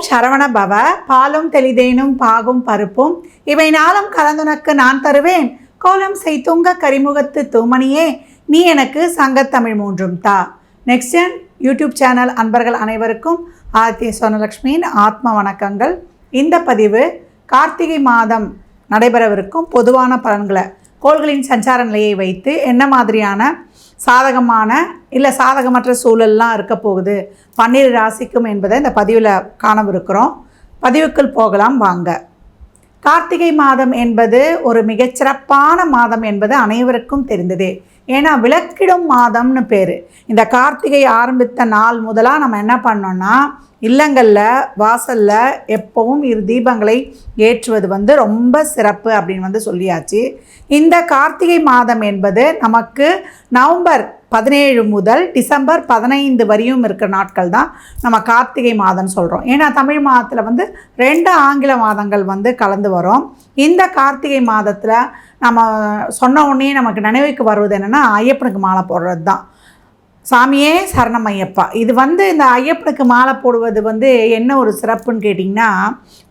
ஓம் சரவண பவ பாலும் தெளிதேனும் பாகும் பருப்பும் இவை நாளும் கலந்துனக்கு நான் தருவேன். கோலம் செய் துங்க கரிமுகத்து தூமணியே நீ எனக்கு சங்கத்தமிழ் மூன்றும் தா. நெக்ஸ்ட் ஜென் யூடியூப் சேனல் அன்பர்கள் அனைவருக்கும் ஆதித்ய சோனலக்ஷ்மியின் ஆத்ம வணக்கங்கள். இந்த பதிவு கார்த்திகை மாதம் நடைபெறவிருக்கும் பொதுவான பலன்களை கோள்களின் சஞ்சார நிலையை வைத்து என்ன மாதிரியான சாதகமான இல்லை சாதகமற்ற சூழல்லாம் இருக்க போகுது. பன்னிரு ராசிக்கும் என்பதை இந்த பதிவில் காணவிருக்கிறோம். பதிவுக்குள் போகலாம் வாங்க. கார்த்திகை மாதம் என்பது ஒரு மிகச்சிறப்பான மாதம் என்பது அனைவருக்கும் தெரிந்ததே. ஏன்னா விளக்கிடும் மாதம்னு பேர். இந்த கார்த்திகை ஆரம்பித்த நாள் முதலாக நம்ம என்ன பண்ணோன்னா இல்லங்களில் வாசலில் எப்பவும் இரு தீபங்களை ஏற்றுவது வந்து ரொம்ப சிறப்பு அப்படின்னு வந்து சொல்லியாச்சு. இந்த கார்த்திகை மாதம் என்பது நமக்கு நவம்பர் பதினேழு முதல் டிசம்பர் பதினைந்து வரையும் இருக்கிற நாட்கள் தான் நம்ம கார்த்திகை மாதம்னு சொல்கிறோம் ஏன்னா தமிழ் மாதத்தில் வந்து ரெண்டு ஆங்கில மாதங்கள் வந்து கலந்து வரும். இந்த கார்த்திகை மாதத்தில் நம்ம சொன்ன உடனே நமக்கு நினைவுக்கு வருவது என்னென்னா ஐயப்பனுக்கு மாலை போடுறது தான் சாமியே சரணம் ஐயப்பா இது வந்து இந்த ஐயப்பனுக்கு மாலை போடுவது வந்து என்ன ஒரு சிறப்புன்னு கேட்டிங்கன்னா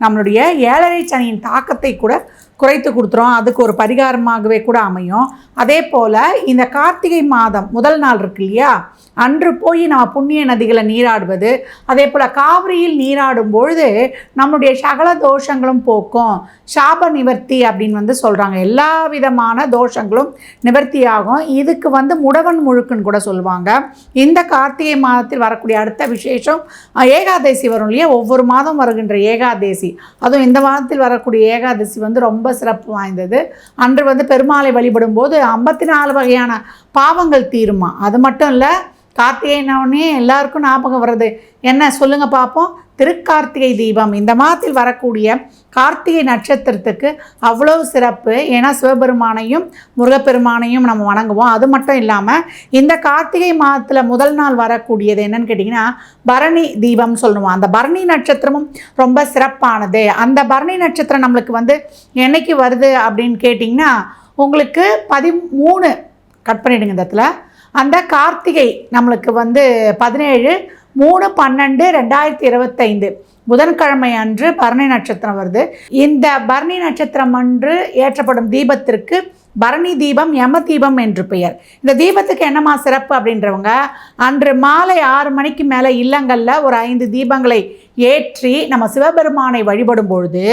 நம்மளுடைய ஏழரை சனியின் தாக்கத்தை கூட குறைத்து கொடுத்துரும். அதுக்கு ஒரு பரிகாரமாகவே கூட அமையும். அதே போல் இந்த கார்த்திகை மாதம் முதல் நாள் இருக்கு இல்லையா? அன்று போய் நம்ம புண்ணிய நதிகளை நீராடுவது அதே போல் காவிரியில் நீராடும் பொழுது நம்முடைய சகல தோஷங்களும் போக்கும். சாப நிவர்த்தி அப்படின்னு வந்து சொல்கிறாங்க எல்லா விதமான தோஷங்களும் நிவர்த்தி ஆகும் இதுக்கு வந்து முடவன் முழுக்குன்னு கூட சொல்லுவாங்க. இந்த கார்த்திகை மாதத்தில் வரக்கூடிய அடுத்த விசேஷம் ஏகாதசி வரும் இல்லையா? ஒவ்வொரு மாதம் வருகின்ற ஏகாதசி. அதுவும் இந்த மாதத்தில் வரக்கூடிய ஏகாதசி வந்து ரொம்ப சிறப்பு வாய்ந்தது. அன்று வந்து பெருமாளை வழிபடும் போது ஐம்பத்தி நாலு வகையான பாவங்கள் தீருமா? அது மட்டும் இல்லை கார்த்திகைனோடனே எல்லாருக்கும் ஞாபகம் வருது என்ன? சொல்லுங்கள் பார்ப்போம் திருக்கார்த்திகை தீபம். இந்த மாதத்தில் வரக்கூடிய கார்த்திகை நட்சத்திரத்துக்கு அவ்வளவு சிறப்பு. ஏன்னா சிவபெருமானையும் முருகப்பெருமானையும் நம்ம வணங்குவோம். அது மட்டும் இல்லாமல் இந்த கார்த்திகை மாதத்தில் முதல் நாள் வரக்கூடியது என்னன்னு கேட்டிங்கன்னா பரணி தீபம் சொல்லுவோம். அந்த பரணி நட்சத்திரமும் ரொம்ப சிறப்பானது. அந்த பரணி நட்சத்திரம் நம்மளுக்கு வந்து என்னைக்கு வருது அப்படின்னு கேட்டிங்கன்னா உங்களுக்கு பதிமூணு கட் பண்ணிவிடுங்க இந்த இடத்துல. அந்த கார்த்திகை நம்மளுக்கு வந்து பதினேழு மூணு பன்னெண்டு ரெண்டாயிரத்தி இருபத்தைந்து. புதன்கிழமை அன்று பரணி நட்சத்திரம் வருது. இந்த பரணி நட்சத்திரம் அன்று ஏற்றப்படும் தீபத்திற்கு பரணி தீபம் யம தீபம் என்று பெயர். இந்த தீபத்துக்கு என்னமா சிறப்பு அப்படின்றவங்க அன்று மாலை ஆறு மணிக்கு மேலே இல்லங்களில் ஒரு ஐந்து தீபங்களை ஏற்றி நம்ம சிவபெருமானை வழிபடும் பொழுது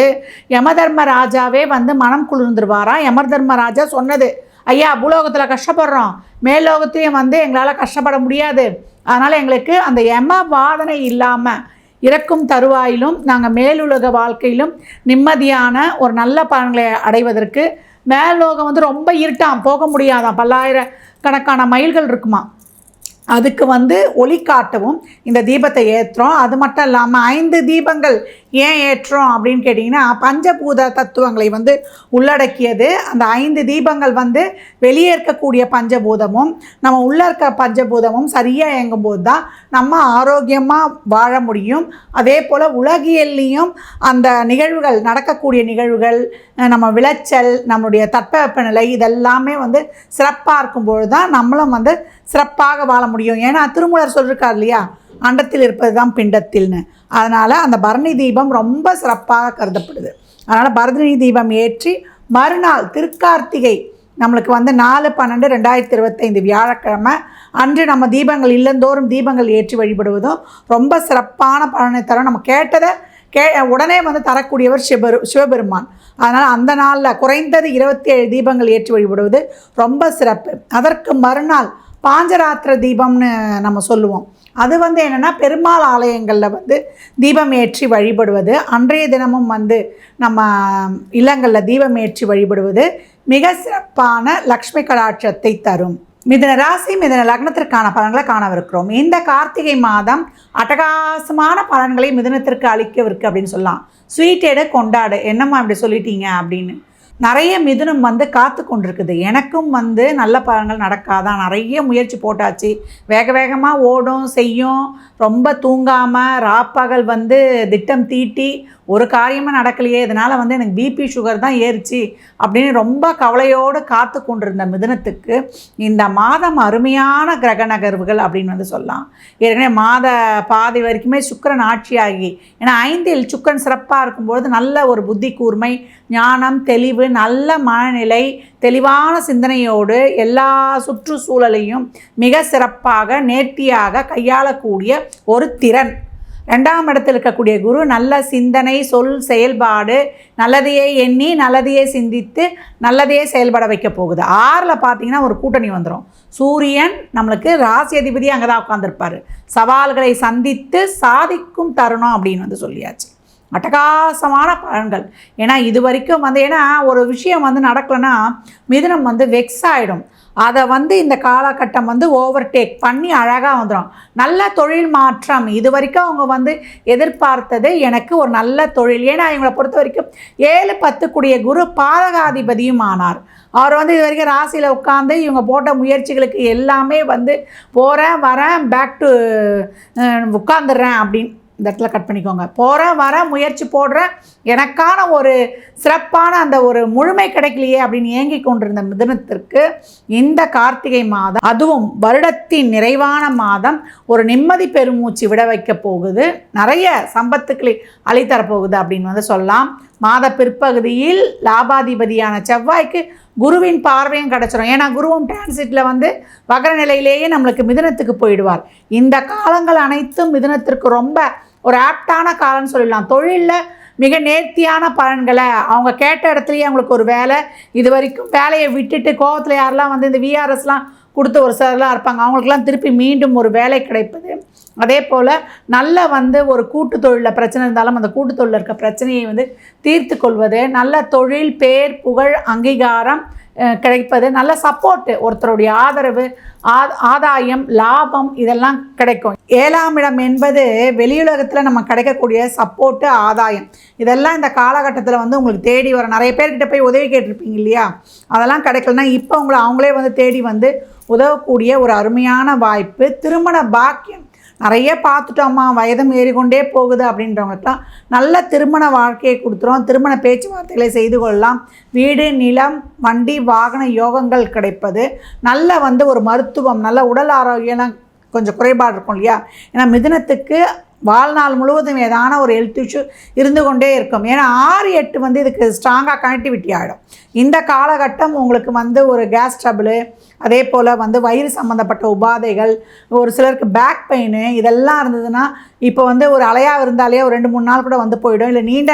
யமதர்ம ராஜாவே வந்து மனம் குளிர்ந்துருவாராம் யம தர்மராஜா சொன்னது ஐயா பூலோகத்தில் கஷ்டப்படுறோம். மேலோகத்தையும் வந்து எங்களால் கஷ்டப்பட முடியாது. அதனால் எங்களுக்கு அந்த எம வாதனை இல்லாமல் இறக்கும் தருவாயிலும் நாங்கள் மேலுலக வாழ்க்கையிலும் நிம்மதியான ஒரு நல்ல பலன்களை அடைவதற்கு மேலோகம் வந்து ரொம்ப இருட்டாம் போக முடியாதாம். பல்லாயிரக்கணக்கான மைல்கள் இருக்குமா அதுக்கு வந்து ஒளி காட்டவும் இந்த தீபத்தை ஏற்றுறோம் அது மட்டும் இல்லாமல் ஐந்து தீபங்கள் ஏன் ஏற்றோம் அப்படின்னு கேட்டிங்கன்னா பஞ்சபூத தத்துவங்களை வந்து உள்ளடக்கியது. அந்த ஐந்து தீபங்கள் வந்து வெளியே இருக்கக்கூடிய பஞ்சபூதமும் நம்ம உள்ளே இருக்க பஞ்சபூதமும் சரியாக இயங்கும்போது தான் நம்ம ஆரோக்கியமாக வாழ முடியும். அதே போல் உலகியல்லையும் அந்த நிகழ்வுகள் நடக்கக்கூடிய நிகழ்வுகள் நம்ம விளைச்சல் நம்மளுடைய தட்பவெப்பநிலை இதெல்லாமே வந்து சிறப்பாக இருக்கும்பொழுது தான் நம்மளும் வந்து சிறப்பாக வாழ முடியும். ஏன்னா திருமூலர் சொல்லியிருக்கார் இல்லையா? அண்டத்தில் இருப்பது தான் பிண்டத்தில்னு. அதனால் அந்த பரணி தீபம் ரொம்ப சிறப்பாக கருதப்படுது. அதனால் பரணி தீபம் ஏற்றி மறுநாள் திருக்கார்த்திகை நம்மளுக்கு வந்து நாலு பன்னெண்டு ரெண்டாயிரத்தி இருபத்தைந்து வியாழக்கிழமை அன்று நம்ம தீபங்கள் இல்லந்தோறும் தீபங்கள் ஏற்றி வழிபடுவதும் ரொம்ப சிறப்பான பலனை தரும். நம்ம கேட்டதை கே உடனே வந்து தரக்கூடியவர் சிவபெரு சிவபெருமான். அதனால் அந்த நாளில் குறைந்தது இருபத்தி ஏழு தீபங்கள் ஏற்றி வழிபடுவது ரொம்ப சிறப்பு. அதற்கு மறுநாள் பாஞ்சராத்திர தீபம்னு நம்ம சொல்லுவோம். அது வந்து என்னென்னா பெருமாள் ஆலயங்களில் வந்து தீபம் ஏற்றி வழிபடுவது. அன்றைய தினமும் வந்து நம்ம இல்லங்களில் தீபம் ஏற்றி வழிபடுவது மிக சிறப்பான லக்ஷ்மி கடாட்சத்தை தரும். மிதன ராசி மிதன லக்னத்திற்கான பலன்களை காணவிருக்கிறோம். இந்த கார்த்திகை மாதம் அட்டகாசமான பலன்களை மிதனத்திற்கு அளிக்கவிருக்கு அப்படின்னு சொல்லலாம். ஸ்வீட் எடு கொண்டாடு. என்னம்மா இப்படி சொல்லிட்டீங்க அப்படின்னு. நிறைய மிதுனம் வந்து காத்து கொண்டிருக்குது. எனக்கும் வந்து நல்ல பலன்கள் நடக்காதான் நிறைய முயற்சி போட்டாச்சு. வேக வேகமாக ஓடும் செய்யும். ரொம்ப தூங்காமல் ராப்பகல் வந்து திட்டம் தீட்டி ஒரு காரியமும் நடக்கலையே இதனால் வந்து எனக்கு பிபி சுகர் தான் ஏறிச்சு அப்படின்னு ரொம்ப கவலையோடு காத்து கொண்டிருந்த மிதுனத்துக்கு இந்த மாதம் அருமையான கிரக நகர்வுகள் அப்படின்னு வந்து சொல்லலாம். ஏற்கனவே மாத பாதி வரைக்குமே சுக்கிரன் ஆட்சியாகி ஏன்னா ஐந்தில் சுக்கரன் சிறப்பாக இருக்கும்பொழுது நல்ல ஒரு புத்தி கூர்மை ஞானம் தெளிவு நல்ல மனநிலை தெளிவான சிந்தனையோடு எல்லா சுற்றுச்சூழலையும் மிக சிறப்பாக நேர்த்தியாக கையாளக்கூடிய ஒரு திறன். ரெண்டாம் இடத்தில் இருக்கக்கூடிய குரு நல்ல சிந்தனை சொல் செயல்பாடு நல்லதையே எண்ணி நல்லதையே சிந்தித்து நல்லதையே செயல்பட வைக்க போகுது. ஆறில் பார்த்தீங்கன்னா ஒரு கூட்டணி வந்துடும் சூரியன் நம்மளுக்கு ராசி அதிபதி அங்கே தான் உட்காந்துருப்பார் சவால்களை சந்தித்து சாதிக்கும் தருணம் அப்படின்னு வந்து சொல்லியாச்சு. அட்டகாசமான பலன்கள். ஏன்னா இது வரைக்கும் வந்து ஏன்னா ஒரு விஷயம் வந்து நடக்கலைன்னா மிதுனம் வந்து வெக்ஸ் ஆகிடும் அதை வந்து இந்த காலகட்டம் வந்து ஓவர்டேக் பண்ணி அழகாக வந்துடும் நல்ல தொழில் மாற்றம். இது வரைக்கும் அவங்க வந்து எதிர்பார்த்தது எனக்கு ஒரு நல்ல தொழில். ஏன்னா இவங்களை பொறுத்த வரைக்கும் ஏழு பத்துக்குடிய குரு பாதகாதிபதியும் ஆனார். அவர் வந்து இது வரைக்கும் ராசியில் உட்காந்து இவங்க போட்ட முயற்சிகளுக்கு எல்லாமே வந்து போகிறேன் வரேன் பேக் டு உட்காந்துடுறேன் அப்படின்னு இந்த இடத்துல கட் பண்ணிக்கோங்க. போகிறேன் வர முயற்சி போடுறேன். எனக்கான ஒரு சிறப்பான அந்த ஒரு முழுமை கிடைக்கலையே அப்படின்னு ஏங்கி கொண்டிருந்த மிதனத்திற்கு இந்த கார்த்திகை மாதம் அதுவும் வருடத்தின் நிறைவான மாதம் ஒரு நிம்மதி பெருமூச்சு விட வைக்க போகுது. நிறைய சம்பத்துக்களை அழித்தரப்போகுது அப்படின்னு வந்து சொல்லலாம். மாத பிற்பகுதியில் லாபாதிபதியான செவ்வாய்க்கு குருவின் பார்வையும் கிடச்சிரும். ஏன்னா குருவும் டிரான்சிட்டில் வந்து வகர நிலையிலேயே நம்மளுக்கு மிதனத்துக்கு போயிடுவார். இந்த காலங்கள் அனைத்தும் மிதனத்திற்கு ரொம்ப ஒரு ஆப்டான காலம்னு சொல்லிடலாம். தொழிலில் மிக நேர்த்தியான பலன்களை அவங்க கேட்ட இடத்துலையே அவங்களுக்கு ஒரு வேலை. இது வரைக்கும் வேலையை விட்டுட்டு கோவத்தில் யாரெல்லாம் வந்து இந்த விஆர்எஸ்லாம் கொடுத்து ஒரு சிலர்லாம் இருப்பாங்க. அவங்களுக்குலாம் திருப்பி மீண்டும் ஒரு வேலை கிடைப்பது. அதே போல் நல்ல வந்து ஒரு கூட்டு தொழிலில் பிரச்சனை இருந்தாலும் அந்த கூட்டு தொழிலில் இருக்க பிரச்சனையை வந்து தீர்த்து கொள்வது. நல்ல தொழில் பேர் புகழ் அங்கீகாரம் கிடைப்பது. நல்ல சப்போர்ட்டு ஒருத்தருடைய ஆதரவு ஆதாயம் லாபம் இதெல்லாம் கிடைக்கும். ஏழாம் இடம் என்பது வெளியுலகத்தில் நம்ம கிடைக்கக்கூடிய சப்போர்ட்டு ஆதாயம். இதெல்லாம் இந்த காலகட்டத்தில் வந்து உங்களுக்கு தேடி வர நிறைய பேர்கிட்ட போய் உதவி கேட்டிருப்பீங்க இல்லையா? அதெல்லாம் கிடைக்கலனா இப்போ உங்களை அவங்களே வந்து தேடி வந்து உதவக்கூடிய ஒரு அருமையான வாய்ப்பு. திருமண பாக்கியம் நிறைய பார்த்துட்டோம்மா வயதும் ஏறிக்கொண்டே போகுது அப்படின்றவங்களுக்குலாம் நல்ல திருமண வாழ்க்கையை கொடுத்துரும். திருமண பேச்சுவார்த்தைகளை செய்து கொள்ளலாம். வீடு நிலம் வண்டி வாகன யோகங்கள் கிடைப்பது. நல்ல வந்து ஒரு மருத்துவம் நல்ல உடல் ஆரோக்கியம் கொஞ்சம் குறைபாடு இருக்கும் இல்லையா? ஏன்னா மிதுனத்துக்கு வாழ்நாள் முழுவதும் ஏதான ஒரு ஹெல்த் இஷ்யூ இருந்து கொண்டே இருக்கும். ஏன்னா ஆறு எட்டு வந்து இதுக்கு ஸ்ட்ராங்காக கனெக்டிவிட்டி ஆகிடும் இந்த காலகட்டம் உங்களுக்கு வந்து ஒரு கேஸ் ட்ரபிள் அதே போல் வந்து வயிறு சம்மந்தப்பட்ட உபாதைகள் ஒரு சிலருக்கு பேக் பெயின் இதெல்லாம் இருந்ததுன்னா இப்போ வந்து ஒரு அலையாக இருந்தாலே ஒரு ரெண்டு மூணு நாள் கூட வந்து போயிடும். இல்லை நீண்ட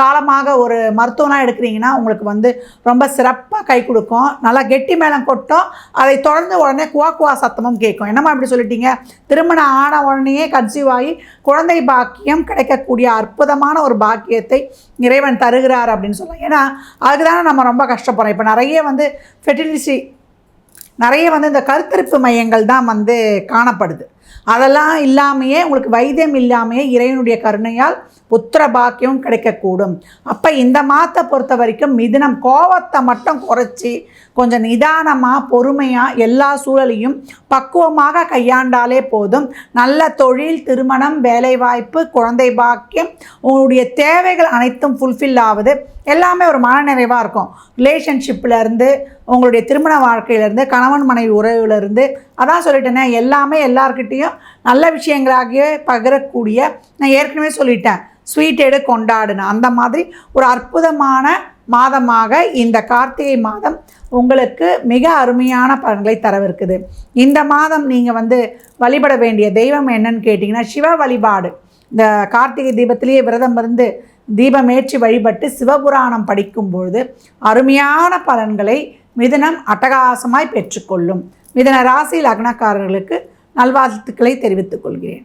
காலமாக ஒரு மருத்துவனாக எடுக்கிறீங்கன்னா உங்களுக்கு வந்து ரொம்ப சிறப்பாக கை கொடுக்கும். நல்லா கெட்டி மேளம் கொட்டும். அதை தொடர்ந்து உடனே குவா குவா சத்தமும் கேட்கும். என்னம்மா இப்படி சொல்லிட்டீங்க? திருமணம் ஆன உடனேயே கன்சீவ் ஆகி குழந்தை பாக்கியம் கிடைக்கக்கூடிய அற்புதமான ஒரு பாக்கியத்தை இறைவன் தருகிறார் அப்படின்னு சொல்லலாம். ஏன்னா அதுக்கு தானே நம்ம ரொம்ப கஷ்டப்படுறோம். இப்போ நிறைய வந்து ஃபெர்டிலிட்டி நிறைய வந்து இந்த கருத்தரிப்பு மையங்கள் தான் வந்து காணப்படுது. அதெல்லாம் இல்லாமையே உங்களுக்கு வைத்தியம் இல்லாமையே இறைவனுடைய கருணையால் புத்திர பாக்கியம் கிடைக்கக்கூடும். அப்போ இந்த மாதத்தை பொறுத்த வரைக்கும் மிதினம் கோவத்தை மட்டும் குறைச்சி கொஞ்சம் நிதானமாக பொறுமையாக எல்லா சூழலையும் பக்குவமாக கையாண்டாலே போதும். நல்ல தொழில் திருமணம் வேலைவாய்ப்பு குழந்தை பாக்கியம் உங்களுடைய தேவைகள் அனைத்தும் ஃபுல்ஃபில் ஆகுது. எல்லாமே ஒரு மனநிறைவாக இருக்கும். ரிலேஷன்ஷிப்லேருந்து உங்களுடைய திருமண வாழ்க்கையிலேருந்து கணவன் மனைவி உறவுலேருந்து அதான் சொல்லிட்டேனே எல்லாமே எல்லார்கிட்டேயும் நல்ல விஷயங்களாகிய பகிரக்கூடிய நான் ஏற்கனவே சொல்லிட்டேன் ஸ்வீட் எடு கொண்டாடுன. அந்த மாதிரி ஒரு அற்புதமான மாதமாக இந்த கார்த்திகை மாதம் உங்களுக்கு மிக அருமையான பலன்களை தரவிருக்குது. இந்த மாதம் நீங்கள் வந்து வழிபட வேண்டிய தெய்வம் என்னன்னு கேட்டிங்கன்னா சிவ வழிபாடு. இந்த கார்த்திகை தீபத்திலேயே விரதம் இருந்து தீபமேற்றி வழிபட்டு சிவபுராணம் படிக்கும்பொழுது அருமையான பலன்களை மிதனம் அட்டகாசமாய் பெற்றுக்கொள்ளும். மிதன ராசி லக்னக்காரர்களுக்கு நல்வாழ்த்துக்களை தெரிவித்துக் கொள்கிறேன்.